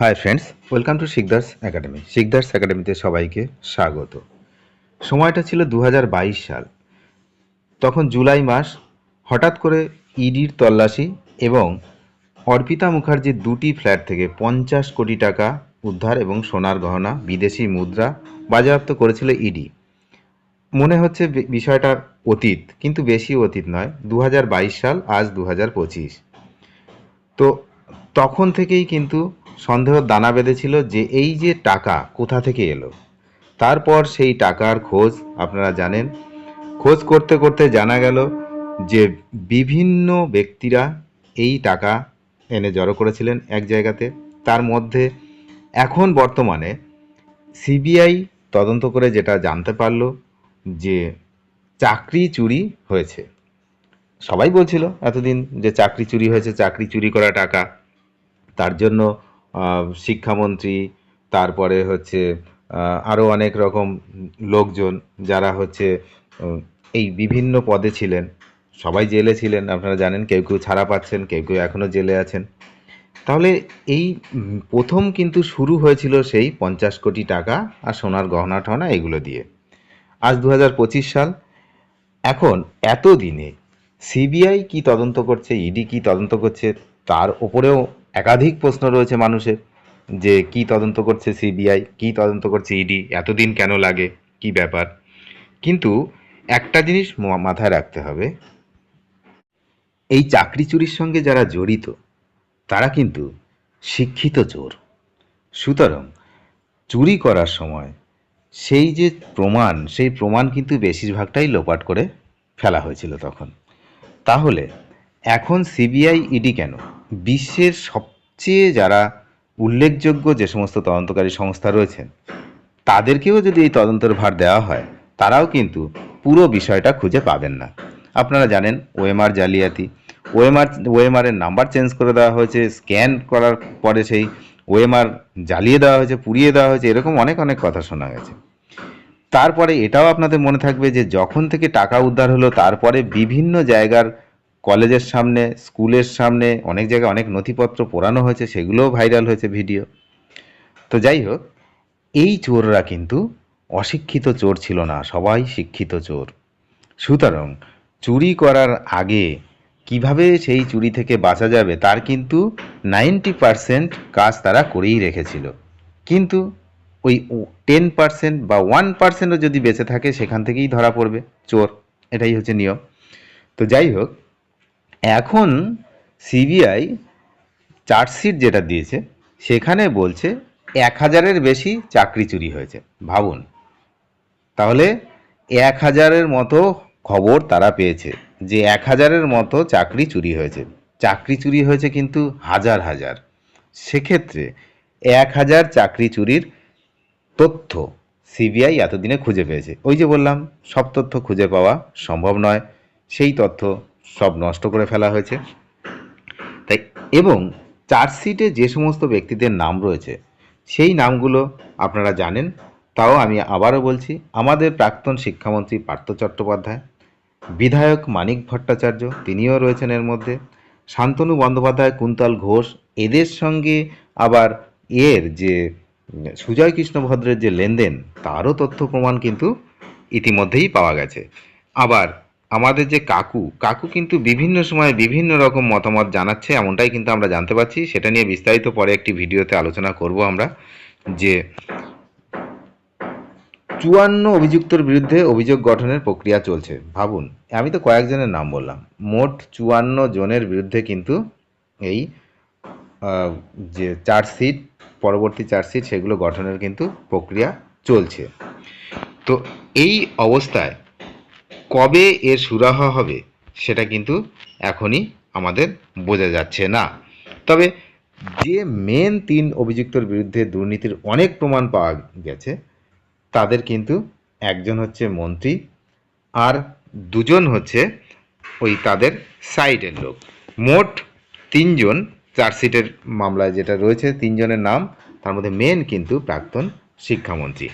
Hi friends welcome to Sikdar's academy Sikdar's একাডেমিতে সবাইকে স্বাগত। সময়টা ছিল দু হাজার বাইশ সাল। তখন জুলাই মাস, হঠাৎ করে ইডির তল্লাশি এবং অর্পিতা মুখার্জির দুটি ফ্ল্যাট থেকে পঞ্চাশ কোটি টাকা উদ্ধার এবং সোনার গহনা, বিদেশি মুদ্রা বাজেয়াপ্ত করেছিল ইডি মনে হচ্ছে বি- বিষয়টা অতীত, কিন্তু বেশি অতীত নয় দু সাল, আজ দু হাজার পঁচিশ। তো তখন থেকেই কিন্তু সন্দেহ দানা বেঁধেছিল যে এই যে টাকা কোথা থেকে এলো। তারপর সেই টাকার খোঁজ, আপনারা জানেন, খোঁজ করতে করতে জানা গেল যে বিভিন্ন ব্যক্তিরা এই টাকা এনে জড়ো করেছিলেন এক জায়গাতে। তার মধ্যে এখন বর্তমানে সিবিআই তদন্ত করে যেটা জানতে পারল যে চাকরি চুরি হয়েছে। সবাই বলছিল এতদিন যে চাকরি চুরি হয়েছে, চাকরি চুরি করা টাকা। তার জন্য শিক্ষামন্ত্রী, তারপরে হচ্ছে আরও অনেক রকম লোকজন যারা হচ্ছে এই বিভিন্ন পদে ছিলেন। সবাই জেলে ছিলেন, আপনারা জানেন, কেউ কেউ ছাড়া পাচ্ছেন, কেউ কেউ এখনও জেলে আছেন। তাহলে এই প্রথম কিন্তু শুরু হয়েছিল সেই পঞ্চাশ কোটি টাকা আর সোনার গহনা টহনা এগুলো দিয়ে। আজ দু হাজার পঁচিশ সাল। এখন এত দিনে সিবিআই কি তদন্ত করছে, ইডি কি তদন্ত করছে, তার ওপরেও একাধিক প্রশ্ন রয়েছে মানুষের, যে কি তদন্ত করছে সিবিআই, কি তদন্ত করছে ইডি, এতদিন কেন লাগে, কি ব্যাপার? কিন্তু একটা জিনিস মাথায় রাখতে হবে, এই চাকরি চুরির সঙ্গে যারা জড়িত, তারা কিন্তু শিক্ষিত চোর। সুতরাং চুরি করার সময় সেই যে প্রমাণ, সেই প্রমাণ কিন্তু বেশিরভাগটাই লোপাট করে ফেলা হয়েছিল তখন। তাহলে এখন সিবিআই, ইডি কেন? বিশ্বের সবচেয়ে যারা উল্লেখযোগ্য যে সমস্ত তদন্তকারী সংস্থা রয়েছেন তাদেরকেও যদি এই তদন্তের ভার দেওয়া হয়, তারাও কিন্তু পুরো বিষয়টা খুঁজে পাবেন না। আপনারা জানেন, ওএমআর জালিয়াতি, ওএমআর ওএমআরের নাম্বার চেঞ্জ করে দেওয়া হয়েছে, স্ক্যান করার পরে সেই ওএমআর জ্বালিয়ে দেওয়া হয়েছে, পুড়িয়ে দেওয়া হয়েছে, এরকম অনেক অনেক কথা শোনা গেছে। তারপরে এটাও আপনাদের মনে থাকবে যে যখন থেকে টাকা উদ্ধার হলো, তারপরে বিভিন্ন জায়গার কলেজের সামনে, স্কুলের সামনে, অনেক জায়গায় অনেক নথিপত্র পোড়ানো হয়েছে, সেগুলোও ভাইরাল হয়েছে ভিডিও। তো যাই হোক, এই চোররা কিন্তু অশিক্ষিত চোর ছিল না, সবাই শিক্ষিত চোর। সুতরাং চুরি করার আগে কীভাবে সেই চুরি থেকে বাঁচা যাবে, তার কিন্তু নাইনটি পারসেন্ট কাজ তারা করেই রেখেছিল। কিন্তু ওই টেন পার্সেন্ট বা ওয়ান পার্সেন্টও যদি বেঁচে থাকে, সেখান থেকেই ধরা পড়বে চোর। এটাই হচ্ছে নিয়ম। তো যাই হোক এখন সিবিআই চার্জশিট যেটা দিয়েছে, সেখানে বলছে এক হাজারের বেশি চাকরি চুরি হয়েছে। ভাবুন। তাহলে এক হাজারের মতো খবর তারা পেয়েছে যে এক হাজারের মতো চাকরি চুরি হয়েছে। চাকরি চুরি হয়েছে কিন্তু হাজার হাজার। সেক্ষেত্রে এক হাজার চাকরি চুরির তথ্য সিবিআই এতদিনে খুঁজে পেয়েছে। ওই যে বললাম, সব তথ্য খুঁজে পাওয়া সম্ভব নয়। সেই তথ্য সব নষ্ট করে ফেলা হয়েছে। তাই এবং চার্জশিটে যে সমস্ত ব্যক্তিদের নাম রয়েছে, সেই নামগুলো আপনারা জানেন, তাও আমি আবারও বলছি, আমাদের প্রাক্তন শিক্ষামন্ত্রী পার্থ চট্টোপাধ্যায়, বিধায়ক মানিক ভট্টাচার্য, তিনিও রয়েছেন এর মধ্যে, শান্তনু বন্দ্যোপাধ্যায়, কুন্তল ঘোষ, এদের সঙ্গে আবার এর যে, সুজয় কৃষ্ণ ভদ্রের যে লেনদেন, তারও তথ্য প্রমাণ কিন্তু ইতিমধ্যেই পাওয়া গেছে। আবার আমাদের যে কাকু কাকু কিন্তু বিভিন্ন সময় বিভিন্ন রকম মতামত জানাচ্ছে, এমনটাই কিন্তু আমরা জানতে পারছি। সেটা নিয়ে বিস্তারিত পরে একটি ভিডিওতে আলোচনা করব আমরা, যে চুয়ান্ন অভিযুক্তর বিরুদ্ধে অভিযোগ গঠনের প্রক্রিয়া চলছে। ভাবুন, আমি তো কয়েকজনের নাম বললাম। মোট চুয়ান্ন জনের বিরুদ্ধে কিন্তু এই যে চার্জশিট পরবর্তী চার্জশিট সেগুলো গঠনের কিন্তু প্রক্রিয়া চলছে। তো এই অবস্থায় কবে এর সুরাহা হবে সেটা কিন্তু এখনই আমাদের বোঝা যাচ্ছে না। তবে যে মেন তিন অভিযুক্তর বিরুদ্ধে দুর্নীতির অনেক প্রমাণ পাওয়া গেছে, তাদের কিন্তু একজন হচ্ছে মন্ত্রী আর দুজন হচ্ছে ওই তাদের সাইডের লোক। মোট তিনজন চার্জশিটের মামলায় যেটা রয়েছে, তিনজনের নাম, তার মধ্যে মেন কিন্তু প্রাক্তন শিক্ষামন্ত্রী।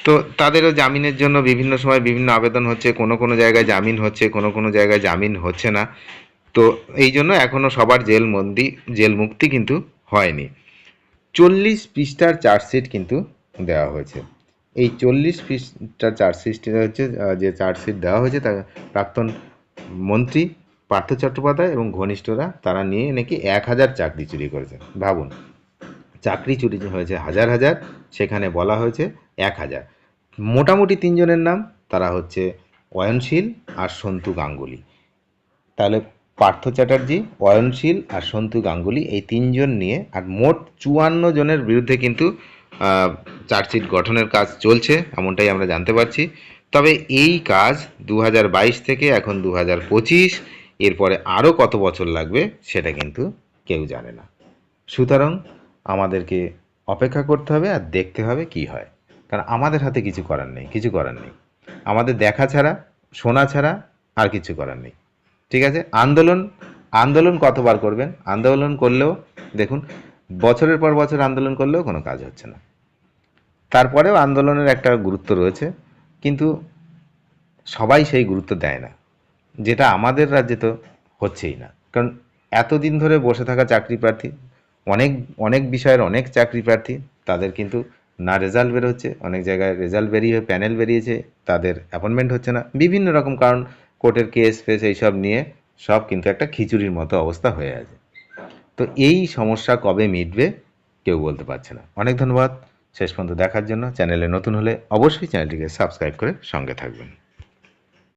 তো তাদেরও জামিনের জন্য বিভিন্ন সময় বিভিন্ন আবেদন হচ্ছে, কোনো কোনো জায়গায় জামিন হচ্ছে, কোনো কোনো জায়গায় জামিন হচ্ছে না। তো এই জন্য এখনও সবার জেল মন্দি, জেল মুক্তি কিন্তু হয়নি। চল্লিশ পৃষ্ঠার চার্জশিট কিন্তু দেওয়া হয়েছে। এই চল্লিশ পৃষ্ঠার চার্জশিট হচ্ছে যে চার্জশিট দেওয়া হয়েছে তা প্রাক্তন মন্ত্রী পার্থ চট্টোপাধ্যায় এবং ঘনিষ্ঠরা, তারা নিয়ে নাকি এক হাজার চাকরি চুরি করেছে ভাবুন। চাকরি চুরি হয়েছে হাজার হাজার, সেখানে বলা হয়েছে এক হাজার। মোটামুটি তিনজনের নাম, তারা হচ্ছে অয়নশীল আর সন্তু গাঙ্গুলি। তাহলে পার্থ চ্যাটার্জি, অয়নশীল আর সন্তু গাঙ্গুলি এই তিনজন নিয়ে, আর মোট চুয়ান্ন জনের বিরুদ্ধে কিন্তু চার্জশিট গঠনের কাজ চলছে, এমনটাই আমরা জানতে পারছি। তবে এই কাজ দু হাজার বাইশ থেকে এখন দু হাজার পঁচিশ, এরপরে আরও কত বছর লাগবে, সেটা কিন্তু কেউ জানে না। সুতরাং আমাদেরকে অপেক্ষা করতে হবে আর দেখতে হবে কি হয়। কারণ আমাদের হাতে কিছু করার নেই, কিছু করার নেই। আমাদের দেখা ছাড়া, শোনা ছাড়া আর কিছু করার নেই। ঠিক আছে? আন্দোলন আন্দোলন কতবার করবেন? আন্দোলন করলেও, দেখুন, বছরের পর বছর আন্দোলন করলেও কোনো কাজ হচ্ছে না। তারপরেও আন্দোলনের একটা গুরুত্ব রয়েছে, কিন্তু সবাই সেই গুরুত্ব দেয় না। যেটা আমাদের রাজ্যে তো হচ্ছেই না। কারণ এতদিন ধরে বসে থাকা চাকরি প্রার্থী অনেক অনেক বিষয়ের অনেক চাকরি প্রার্থী, তাদের কিন্তু না রেজাল্ট বেরোচ্ছে, অনেক জায়গায় রেজাল্ট বেরিয়ে, প্যানেল বেরিয়েছে, তাদের অ্যাপয়েন্টমেন্ট হচ্ছে না। বিভিন্ন রকম কারণ, কোর্টের কেস, ফেস এইসব নিয়ে সব কিন্তু একটা খিচুড়ির মতো অবস্থা হয়ে আছে। তো এই সমস্যা কবে মিটবে, কেউ বলতে পারছে না। অনেক ধন্যবাদ, শেষ পর্যন্ত দেখার জন্য। চ্যানেলে নতুন হলে অবশ্যই চ্যানেলটিকে সাবস্ক্রাইব করে সঙ্গে থাকবেন।